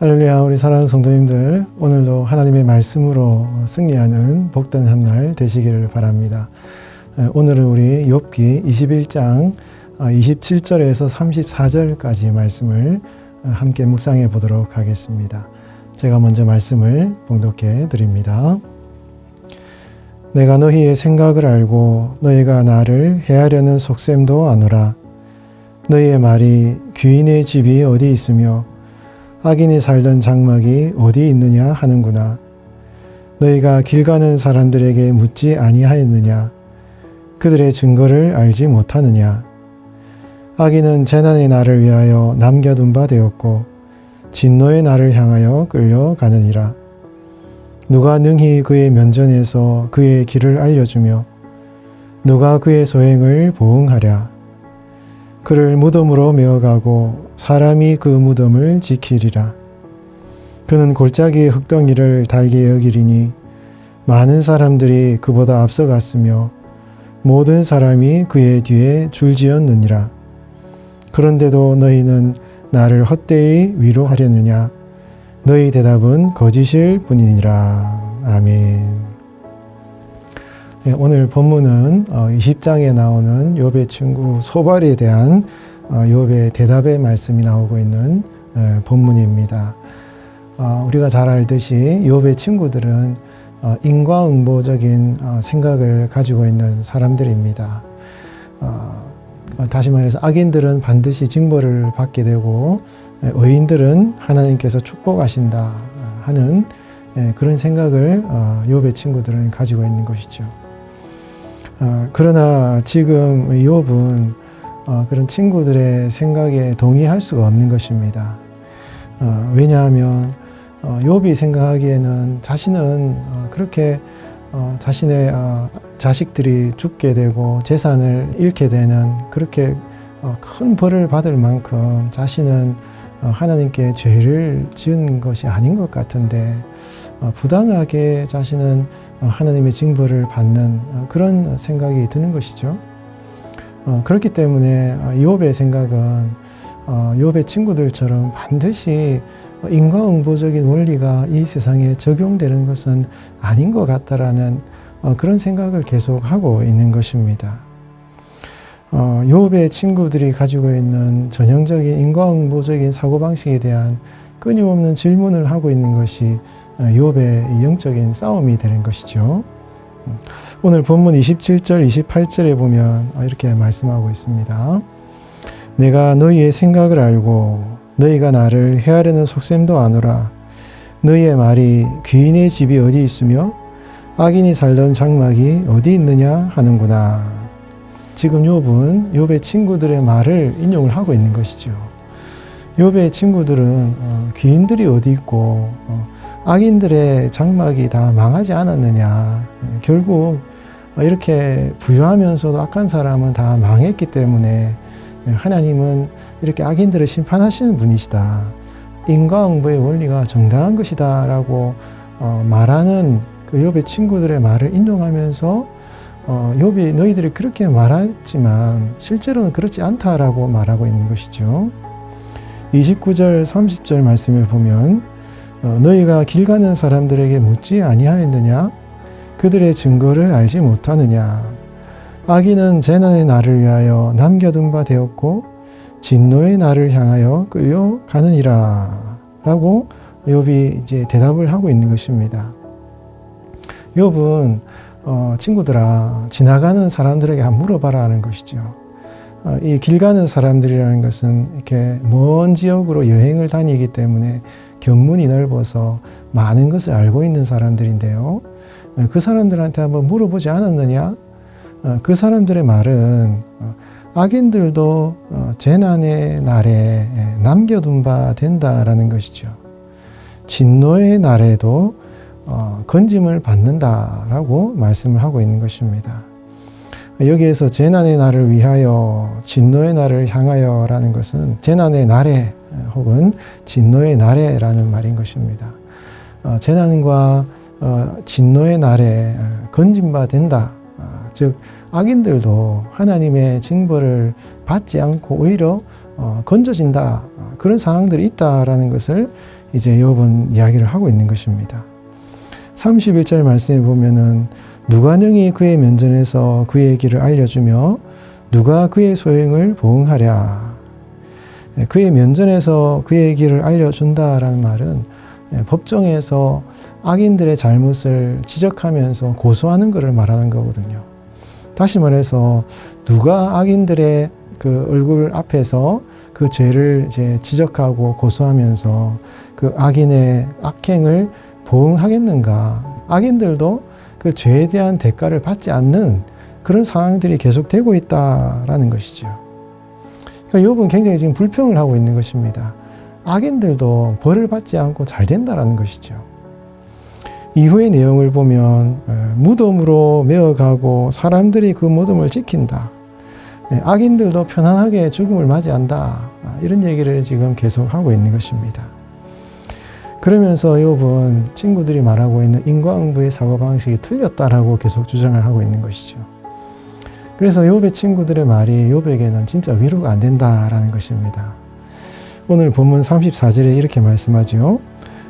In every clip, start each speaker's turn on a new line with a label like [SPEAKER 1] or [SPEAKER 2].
[SPEAKER 1] 할렐루야 우리 사랑하는 성도님들 오늘도 하나님의 말씀으로 승리하는 복된 한날 되시기를 바랍니다. 에, 오늘은 우리 욥기 21장 27절에서 34절까지 말씀을 어, 함께 묵상해 보도록 하겠습니다. 제가 먼저 말씀을 봉독해 드립니다. 내가 너희의 생각을 알고 너희가 나를 해하려는 속셈도 아노라. 너희의 말이 귀인의 집이 어디 있으며 악인이 살던 장막이 어디 있느냐 하는구나. 너희가 길 가는 사람들에게 묻지 아니하였느냐? 그들의 증거를 알지 못하느냐? 악인은 재난의 날을 위하여 남겨둔 바 되었고 진노의 날을 향하여 끌려가느니라. 누가 능히 그의 면전에서 그의 길을 알려주며 누가 그의 소행을 보응하랴. 그를 무덤으로 메어가고 사람이 그 무덤을 지키리라. 그는 골짜기의 흙덩이를 달게 여기리니 많은 사람들이 그보다 앞서갔으며 모든 사람이 그의 뒤에 줄지었느니라. 그런데도 너희는 나를 헛되이 위로하려느냐? 너희 대답은 거짓일 뿐이니라. 아멘. 예, 오늘 본문은 20장에 나오는 욥의 친구 소발에 대한 어, 욥의 대답의 말씀이 나오고 있는 예, 본문입니다. 어, 우리가 잘 알듯이 욥의 친구들은 어, 인과응보적인 생각을 가지고 있는 사람들입니다. 다시 말해서 악인들은 반드시 징벌을 받게 되고 예, 의인들은 하나님께서 축복하신다 하는 그런 생각을 욥의 친구들은 가지고 있는 것이죠. 어, 그러나 지금 욥은 어, 그런 친구들의 생각에 동의할 수가 없는 것입니다. 어, 왜냐하면 어, 욥이 생각하기에는 자신은 어, 그렇게 어, 자신의 어, 자식들이 죽게 되고 재산을 잃게 되는 그렇게 어, 큰 벌을 받을 만큼 자신은 어, 하나님께 죄를 지은 것이 아닌 것 같은데 어, 부당하게 자신은 어, 하나님의 징벌을 받는 어, 그런 생각이 드는 것이죠. 그렇기 때문에 욥의 생각은 욥의 친구들처럼 반드시 인과응보적인 원리가 이 세상에 적용되는 것은 아닌 것 같다라는 그런 생각을 계속 하고 있는 것입니다. 욥의 친구들이 가지고 있는 전형적인 인과응보적인 사고방식에 대한 끊임없는 질문을 하고 있는 것이 욥의 영적인 싸움이 되는 것이죠. 오늘 본문 27절, 28절에 보면 이렇게 말씀하고 있습니다. 내가 너희의 생각을 알고 너희가 나를 헤아려는 속셈도 아노라. 너희의 말이 귀인의 집이 어디 있으며 악인이 살던 장막이 어디 있느냐 하는구나. 지금 욥은 욥의 친구들의 말을 인용을 하고 있는 것이죠. 욥의 친구들은 어, 귀인들이 어디 있고 어, 악인들의 장막이 다 망하지 않았느냐. 결국 이렇게 부유하면서도 악한 사람은 다 망했기 때문에 하나님은 이렇게 악인들을 심판하시는 분이시다. 인과응보의 원리가 정당한 것이다라고 어, 말하는 그 욥의 친구들의 말을 인용하면서 어, 욥이 너희들이 그렇게 말했지만 실제로는 그렇지 않다라고 말하고 있는 것이죠. 29절 30절 말씀을 보면 어, 너희가 길 가는 사람들에게 묻지 아니하였느냐? 그들의 증거를 알지 못하느냐? 악인은 재난의 날을 위하여 남겨둔 바 되었고 진노의 날을 향하여 끌려가느니라. 라고 욥이 이제 대답을 하고 있는 것입니다. 욥은 어, 친구들아 지나가는 사람들에게 한번 물어봐라 하는 것이죠. 어, 이길 가는 사람들이라는 것은 이렇게 먼 지역으로 여행을 다니기 때문에 견문이 넓어서 많은 것을 알고 있는 사람들인데요. 어, 그 사람들한테 한번 물어보지 않았느냐? 어, 그 사람들의 말은 어, 악인들도 재난의 날에 예, 남겨둔 바 된다라는 것이죠. 진노의 날에도 건짐을 받는다라고 말씀을 하고 있는 것입니다. 여기에서 재난의 날을 위하여 진노의 날을 향하여라는 것은 재난의 날에 혹은 진노의 날에라는 말인 것입니다. 어, 재난과 어, 진노의 날에 어, 건진바 된다. 어, 즉 악인들도 하나님의 징벌을 받지 않고 오히려 어, 건져진다. 어, 그런 상황들이 있다라는 것을 이제 욥은 이야기를 하고 있는 것입니다. 31절 말씀에 보면은 누가 능히 그의 면전에서 그의 길을 알려주며 누가 그의 소행을 보응하랴. 예, 그의 면전에서 그의 길을 알려준다라는 말은 예, 법정에서 악인들의 잘못을 지적하면서 고소하는 것을 말하는 거거든요. 다시 말해서 누가 악인들의 그 얼굴 앞에서 그 죄를 이제 지적하고 고소하면서 그 악인의 악행을 보응하겠는가? 악인들도 그 죄에 대한 대가를 받지 않는 그런 상황들이 계속되고 있다라는 것이죠. 그러니까 욥은 굉장히 지금 불평을 하고 있는 것입니다. 악인들도 벌을 받지 않고 잘 된다라는 것이죠. 이후의 내용을 보면 어, 무덤으로 메어가고 사람들이 그 무덤을 지킨다. 예, 악인들도 편안하게 죽음을 맞이한다. 아, 이런 얘기를 지금 계속 하고 있는 것입니다. 그러면서 욥은 친구들이 말하고 있는 인과응보의 사고 방식이 틀렸다라고 계속 주장을 하고 있는 것이죠. 그래서 욥의 친구들의 말이 욥에게는 진짜 위로가 안 된다라는 것입니다. 오늘 본문 34절에 이렇게 말씀하죠.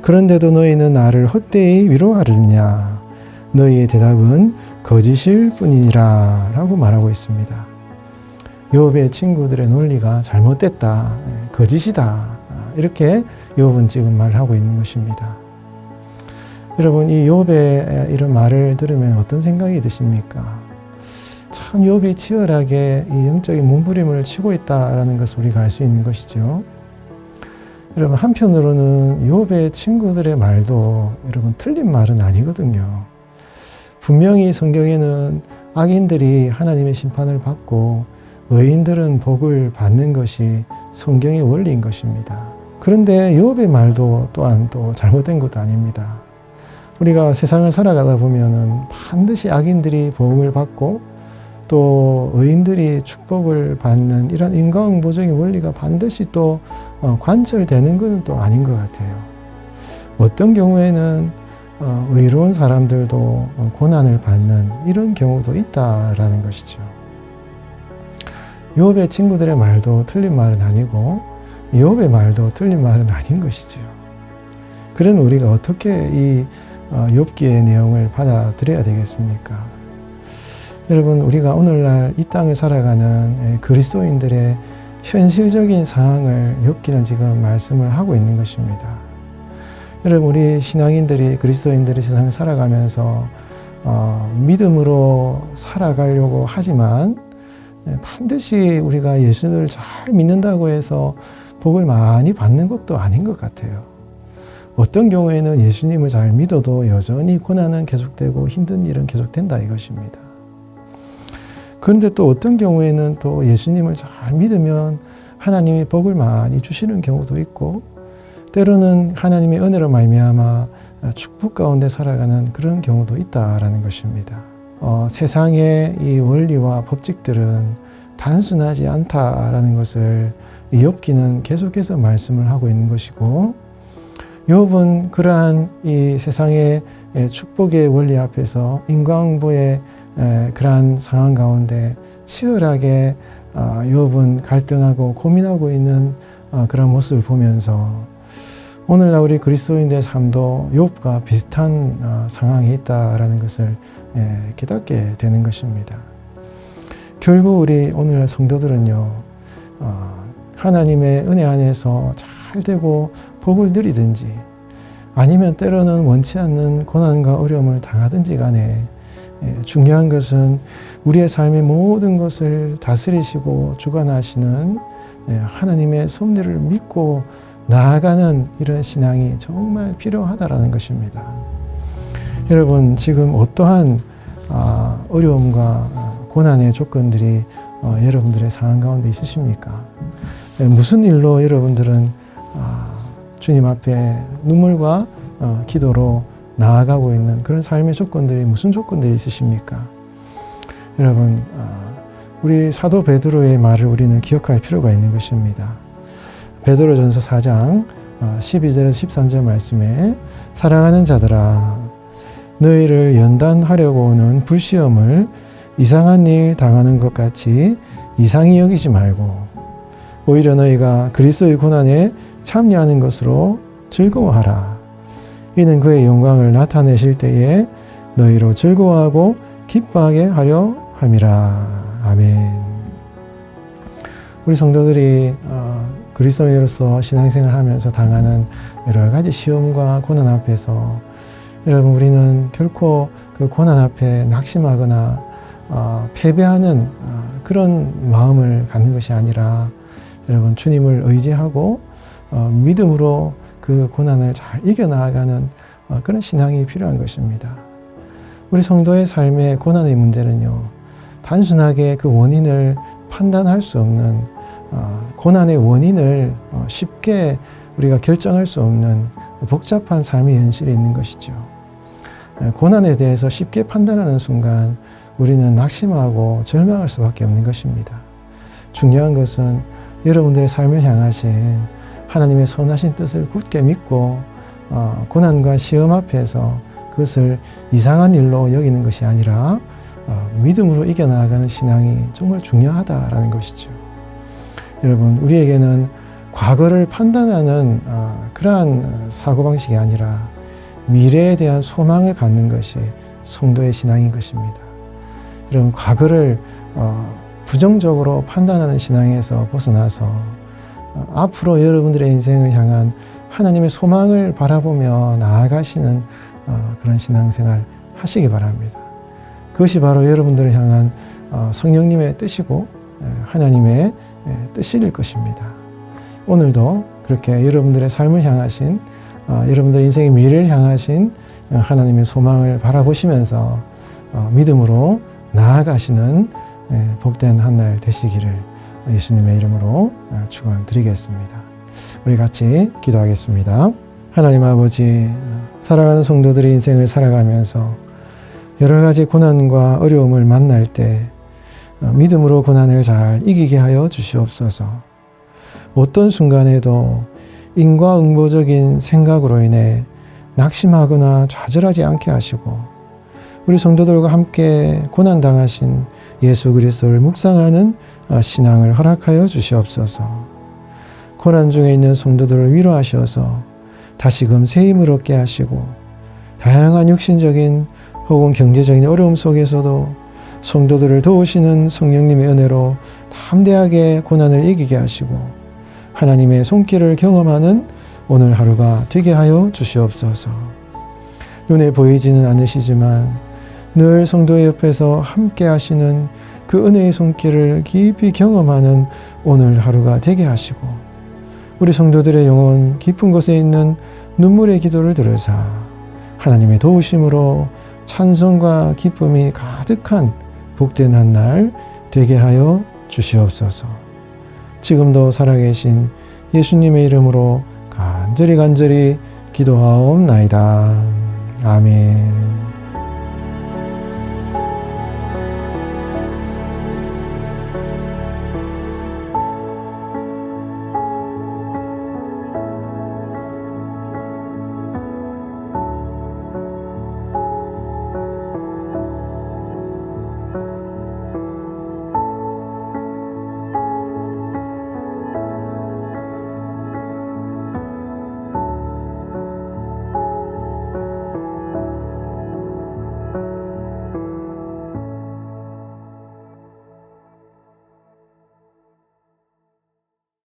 [SPEAKER 1] 그런데도 너희는 나를 헛되이 위로하느냐? 너희의 대답은 거짓일 뿐이니라 라고 말하고 있습니다. 욥의 친구들의 논리가 잘못됐다. 예, 거짓이다. 이렇게 욥은 지금 말을 하고 있는 것입니다. 여러분 이 욥의 이런 말을 들으면 어떤 생각이 드십니까? 참 욥이 치열하게 이 영적인 몸부림을 치고 있다라는 것을 우리가 알 수 있는 것이죠. 여러분 한편으로는 욥의 친구들의 말도 여러분 틀린 말은 아니거든요. 분명히 성경에는 악인들이 하나님의 심판을 받고 의인들은 복을 받는 것이 성경의 원리인 것입니다. 그런데 욥의 말도 또한 또 잘못된 것도 아닙니다. 우리가 세상을 살아가다 보면은 반드시 악인들이 보응을 받고 또 의인들이 축복을 받는 이런 인과응보적인 원리가 반드시 또 어, 관철되는 것은 또 아닌 것 같아요. 어떤 경우에는 어, 의로운 사람들도 어, 고난을 받는 이런 경우도 있다라는 것이죠. 욥의 친구들의 말도 틀린 말은 아니고 욥의 말도 틀린 말은 아닌 것이죠. 그런 우리가 어떻게 이 어, 욥기의 내용을 받아들여야 되겠습니까? 여러분 우리가 오늘날 이 땅을 살아가는 예, 그리스도인들의 현실적인 상황을 욥기는 지금 말씀을 하고 있는 것입니다. 여러분 우리 신앙인들이 그리스도인들이 세상을 살아가면서 어, 믿음으로 살아가려고 하지만 예, 반드시 우리가 예수를 잘 믿는다고 해서 복을 많이 받는 것도 아닌 것 같아요. 어떤 경우에는 예수님을 잘 믿어도 여전히 고난은 계속되고 힘든 일은 계속된다 이것입니다. 그런데 또 어떤 경우에는 또 예수님을 잘 믿으면 하나님이 복을 많이 주시는 경우도 있고 때로는 하나님의 은혜로 말미암아 축복 가운데 살아가는 그런 경우도 있다라는 것입니다. 어, 세상의 이 원리와 법칙들은 단순하지 않다라는 것을 욥기는 계속해서 말씀을 하고 있는 것이고 욥은 그러한 이 세상의 축복의 원리 앞에서 인과응보의 그러한 상황 가운데 치열하게 어, 욥은 갈등하고 고민하고 있는 어, 그런 모습을 보면서 오늘날 우리 그리스도인의 삶도 욥과 비슷한 어, 상황이 있다라는 것을 깨닫게 되는 것입니다. 결국 우리 오늘날 성도들은요 하나님의 은혜 안에서 잘 되고 복을 누리든지 아니면 때로는 원치 않는 고난과 어려움을 당하든지 간에 예, 중요한 것은 우리의 삶의 모든 것을 다스리시고 주관하시는 예, 하나님의 섭리를 믿고 나아가는 이런 신앙이 정말 필요하다라는 것입니다. 여러분 지금 어떠한 아, 어려움과 고난의 조건들이 어, 여러분들의 상황 가운데 있으십니까? 예, 무슨 일로 여러분들은 아, 주님 앞에 눈물과 어, 기도로 나아가고 있는 그런 삶의 조건들이 무슨 조건들이 있으십니까? 여러분, 아, 우리 사도 베드로의 말을 우리는 기억할 필요가 있는 것입니다. 베드로전서 4장 12절에서 어, 13절 말씀에 사랑하는 자들아 너희를 연단하려고 오는 불시험을 이상한 일 당하는 것 같이 이상히 여기지 말고 오히려 너희가 그리스도의 고난에 참여하는 것으로 즐거워하라. 이는 그의 영광을 나타내실 때에 너희로 즐거워하고 기뻐하게 하려 함이라. 아멘. 우리 성도들이 어, 그리스도인으로서 신앙생활 하면서 당하는 여러 가지 시험과 고난 앞에서 여러분 우리는 결코 그 고난 앞에 낙심하거나 어, 패배하는 어, 그런 마음을 갖는 것이 아니라 여러분 주님을 의지하고 어, 믿음으로 그 고난을 잘 이겨나가는 어, 그런 신앙이 필요한 것입니다. 우리 성도의 삶의 고난의 문제는요 단순하게 그 원인을 판단할 수 없는 어, 고난의 원인을 어, 쉽게 우리가 결정할 수 없는 복잡한 삶의 현실이 있는 것이죠. 에, 고난에 대해서 쉽게 판단하는 순간 우리는 낙심하고 절망할 수밖에 없는 것입니다. 중요한 것은 여러분들의 삶을 향하신 하나님의 선하신 뜻을 굳게 믿고 어, 고난과 시험 앞에서 그것을 이상한 일로 여기는 것이 아니라 어, 믿음으로 이겨나가는 신앙이 정말 중요하다라는 것이죠. 여러분, 우리에게는 과거를 판단하는 어, 그러한 사고방식이 아니라 미래에 대한 소망을 갖는 것이 성도의 신앙인 것입니다. 여러분, 과거를 어, 부정적으로 판단하는 신앙에서 벗어나서 어, 앞으로 여러분들의 인생을 향한 하나님의 소망을 바라보며 나아가시는 어, 그런 신앙생활 하시기 바랍니다. 그것이 바로 여러분들을 향한 어, 성령님의 뜻이고 에, 하나님의 에, 뜻일 것입니다. 오늘도 그렇게 여러분들의 삶을 향하신 어, 여러분들의 인생의 미래를 향하신 어, 하나님의 소망을 바라보시면서 어, 믿음으로 나아가시는 에, 복된 한 날 되시기를 예수님의 이름으로 어, 축원드리겠습니다. 우리 같이 기도하겠습니다. 하나님 아버지 사랑하는 성도들의 인생을 살아가면서 여러 가지 고난과 어려움을 만날 때 어, 믿음으로 고난을 잘 이기게 하여 주시옵소서. 어떤 순간에도 인과응보적인 생각으로 인해 낙심하거나 좌절하지 않게 하시고 우리 성도들과 함께 고난 당하신 예수 그리스도를 묵상하는 어, 신앙을 허락하여 주시옵소서. 고난 중에 있는 성도들을 위로하셔서 다시금 새 힘을 얻게 하시고 다양한 육신적인 혹은 경제적인 어려움 속에서도 성도들을 도우시는 성령님의 은혜로 담대하게 고난을 이기게 하시고 하나님의 손길을 경험하는 오늘 하루가 되게 하여 주시옵소서. 눈에 보이지는 않으시지만 늘 성도의 옆에서 함께 하시는 그 은혜의 손길을 깊이 경험하는 오늘 하루가 되게 하시고 우리 성도들의 영혼 깊은 곳에 있는 눈물의 기도를 들으사 하나님의 도우심으로 찬송과 기쁨이 가득한 복된 한 날 되게 하여 주시옵소서. 지금도 살아계신 예수님의 이름으로 간절히 간절히 기도하옵나이다. 아멘.